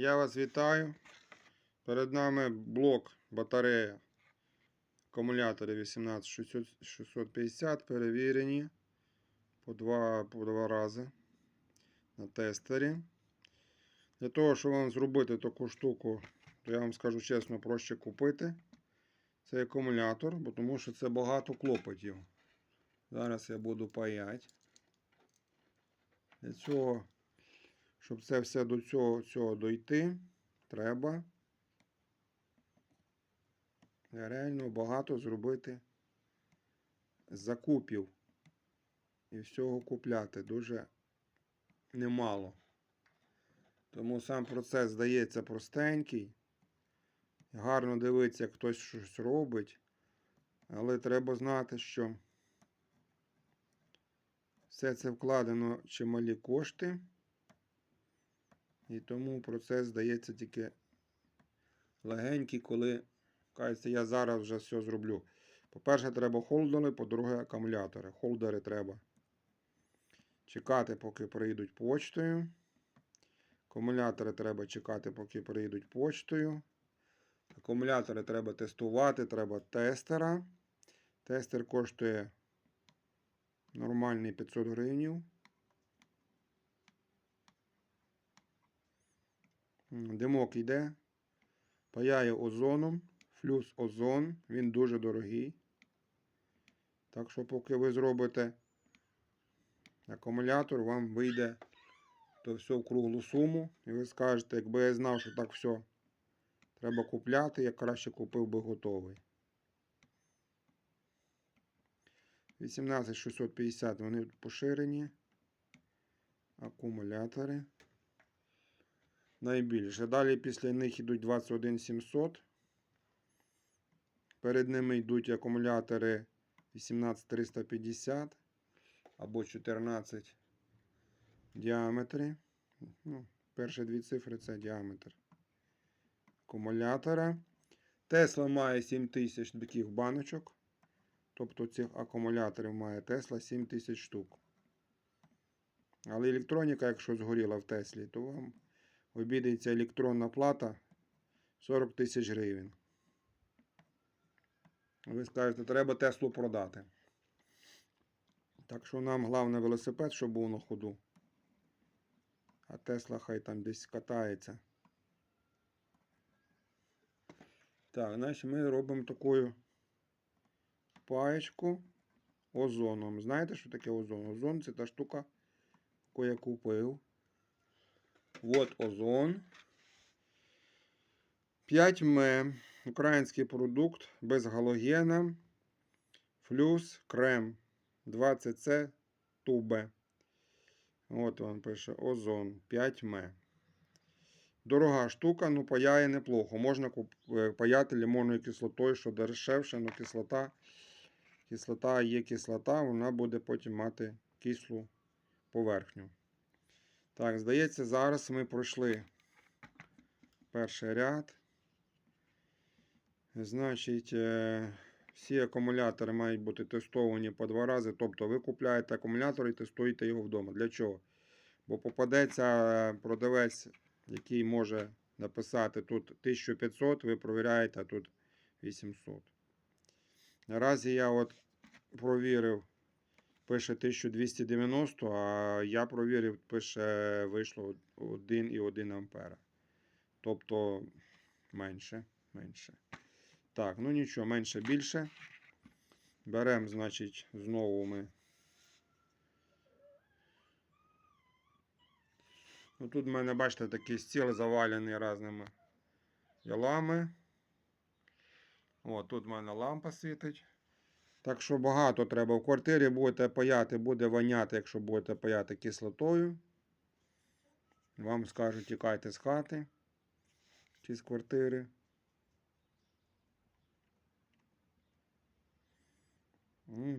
Я вас вітаю. Перед нами блок батарея акумулятори 18650 перевірені по два, по два рази на тестері. Для того, щоб вам зробити таку штуку, то я вам скажу чесно, проще купити цей акумулятор, бо тому що це багато клопотів. Зараз я буду паяти. Для цього, щоб це все до цього, цього дойти, треба реально багато зробити закупів і всього купляти дуже немало. Тому сам процес здається простенький. Гарно дивиться, як хтось щось робить. Але треба знати, що все це вкладено чималі кошти. І тому процес здається тільки легенький, коли кажеться, я зараз вже все зроблю. По-перше, треба холдери, по-друге, акумулятори. Холдери треба чекати, поки прийдуть почтою. Акумулятори треба чекати, поки прийдуть почтою. Акумулятори треба тестувати, треба тестера. Тестер коштує нормальний 500 гривень. Димок йде. Паяє озоном. Флюс озон. Він дуже дорогий. Так що, поки ви зробите акумулятор, вам вийде то все в круглу суму. І ви скажете, якби я знав, що так все треба купляти, я краще купив би готовий. 18650 вони поширені. Акумулятори. Найбільше. Далі після них йдуть 21700. Перед ними йдуть акумулятори 18350 або 14 діаметри. Ну, перші дві цифри це діаметр акумулятора. Тесла має 7000 таких баночок. Тобто цих акумуляторів має Тесла 7000 штук. Але електроніка, якщо згоріла в Теслі, то вам обійдеться електронна плата 40 тисяч гривень. Ви скажете, треба Теслу продати. Так що нам головне велосипед, щоб був на ходу. А Тесла хай там десь катається. Так, значить ми робимо такою паєчку озоном. Знаєте, що таке озон? Озон це та штука, яку я купив. От озон. 5 м. Український продукт без галогена. Флюс крем 20С тубе. От вам пише озон 5 м. Дорога штука, ну паяє неплохо. Можна е, паяти лимонною кислотою, що дешевше, але кислота, кислота є кислота, вона буде потім мати кислу поверхню. Так, здається, зараз ми пройшли перший ряд. Значить, е, всі акумулятори мають бути тестовані по два рази. Тобто ви купляєте акумулятор і тестуєте його вдома. Для чого? Бо попадеться е, продавець який може написати тут 1500, ви провіряєте, а тут 800. Наразі я от провірив, пише 1290, а я провірив, пише, вийшло 1,1 ампера. Тобто менше, менше. Так, ну нічого, менше більше. Беремо, значить, знову ми Ну, тут в мене, бачите, такий стіл завалений різними ялами. О, тут в мене лампа світить. Так що багато треба. В квартирі будете паяти, буде воняти, якщо будете паяти кислотою. Вам скажуть, тікайте з хати чи з квартири.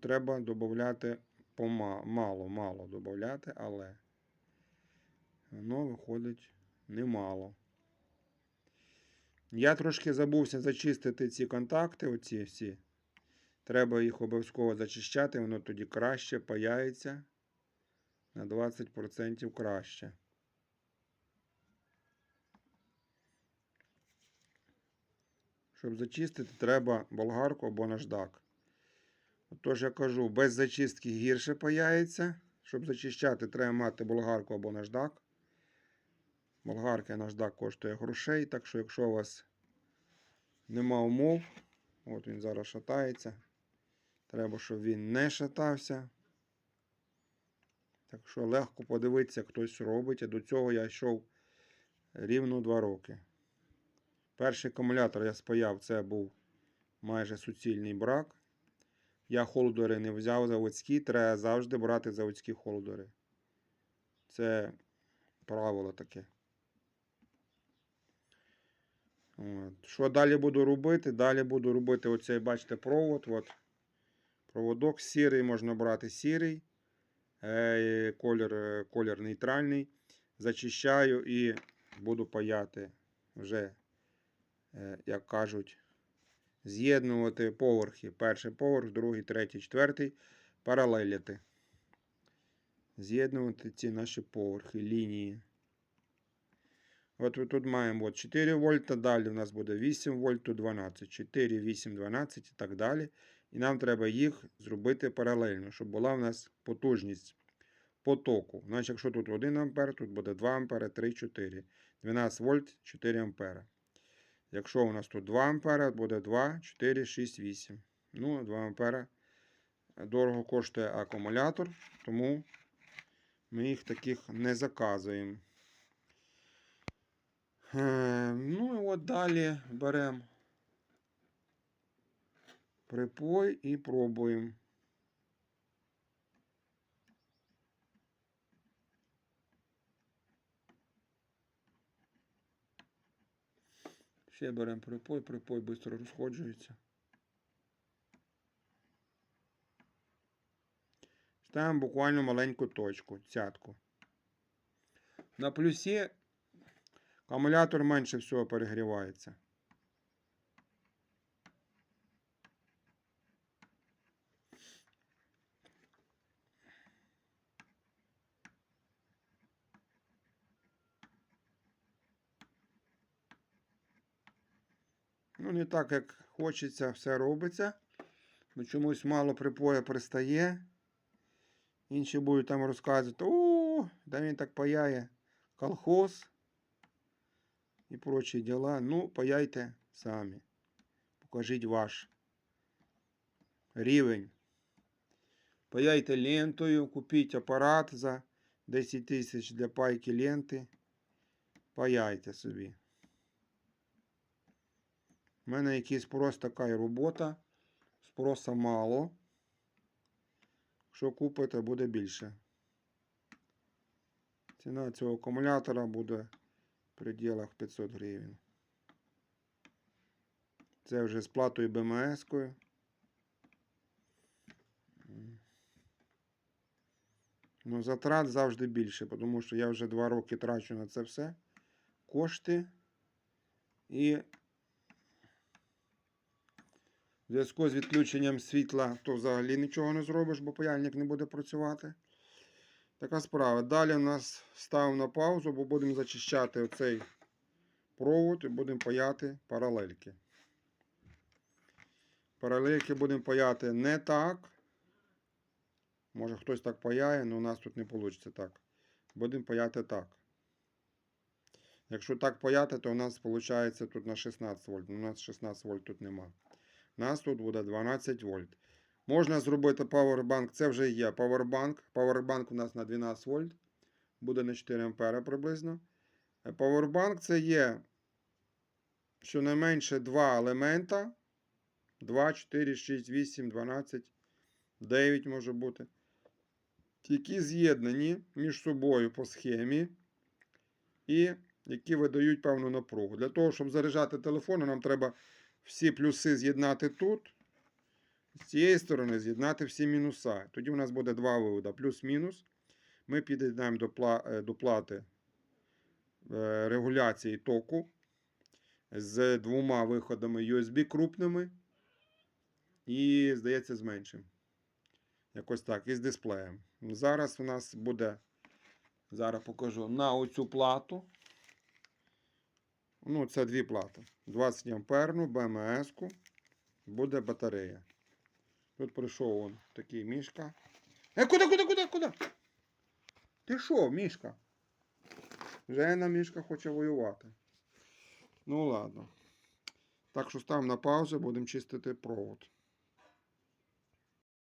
Треба додати помало, мало додати, але воно виходить немало. Я трошки забувся зачистити ці контакти, оці всі. Треба їх обов'язково зачищати, воно тоді краще паяється на 20% краще. Щоб зачистити, треба болгарку або наждак. Тож я кажу, без зачистки гірше паяється. Щоб зачищати, треба мати болгарку або наждак. Болгарка і наждак коштує грошей, так що якщо у вас нема умов, от він зараз шатається. Треба, щоб він не шатався. Так що легко подивитися, хтось робить. А до цього я йшов рівно 2 роки. Перший акумулятор я спаяв, це був майже суцільний брак. Я холодори не взяв заводські, треба завжди брати заводські холодори. Це правило таке. От. Що далі буду робити? Далі буду робити оцей, бачите, провод. От. Проводок сірий, можна брати сірий. Е, колір, е, колір нейтральний. Зачищаю і буду паяти вже, е, як кажуть, з'єднувати поверхи. Перший поверх, другий, третій, четвертий. Паралеліти. З'єднувати ці наші поверхи, лінії. От тут маємо от 4 вольта, далі у нас буде 8 вольт, тут 12, 4, 8, 12 і так далі. І нам треба їх зробити паралельно, щоб була в нас потужність потоку. Значить, якщо тут 1 ампер, тут буде 2 ампера, 3, 4. 12 вольт, 4 ампера. Якщо у нас тут 2 ампера, буде 2, 4, 6, 8. Ну, 2 ампера дорого коштує акумулятор, тому ми їх таких не заказуємо. Е, Ну і от далі беремо припой і пробуємо. Ще беремо припой, припой швидко розходжується. Ставимо буквально маленьку точку, цятку. На плюсі акумулятор менше всього перегрівається. Ну, не так, як хочеться, все робиться. Бо чомусь мало припоя пристає. Інші будуть там розказувати, о, да він так паяє колхоз і прочі діла. Ну, паяйте самі. Покажіть ваш рівень. Паяйте лентою, купіть апарат за 10 тисяч для пайки ленти. Паяйте собі. У мене якийсь просто така і робота. Спроса мало. Якщо купите, буде більше. Ціна цього акумулятора буде в пределах 500 гривень. Це вже з платою БМС-кою. Ну, затрат завжди більше, тому що я вже 2 роки трачу на це все. Кошти. І в зв'язку з відключенням світла, то взагалі нічого не зробиш, бо паяльник не буде працювати. Така справа. Далі у нас став на паузу, бо будемо зачищати оцей провод і будемо паяти паралельки. Паралельки будемо паяти не так. Може хтось так паяє, але у нас тут не вийде так. Будемо паяти так. Якщо так паяти, то у нас виходить тут на 16 вольт. У нас 16 вольт тут нема. Нас тут буде 12 вольт. Можна зробити павербанк. Це вже є павербанк. Павербанк у нас на 12 вольт. Буде на 4 ампера приблизно. Павербанк це є щонайменше два елемента. 2, 4, 6, 8, 12, 9 може бути. Які з'єднані між собою по схемі. І які видають певну напругу. Для того, щоб заряджати телефон, нам треба всі плюси з'єднати тут. З цієї сторони з'єднати всі мінуса. Тоді у нас буде два виводи. Плюс-мінус. Ми під'єднаємо до, е, плати е, регуляції току з двома виходами USB крупними. І, здається, з меншим. Якось так. І з дисплеєм. Зараз у нас буде. Зараз покажу на оцю плату. Ну, це дві плати. 20 амперну БМС-ку. Буде батарея. Тут прийшов он такий мішка. Е, куди, куди, куди, куди? Ти що, мішка? Жена мішка хоче воювати. Ну ладно. Так що ставимо на паузу, будемо чистити провод.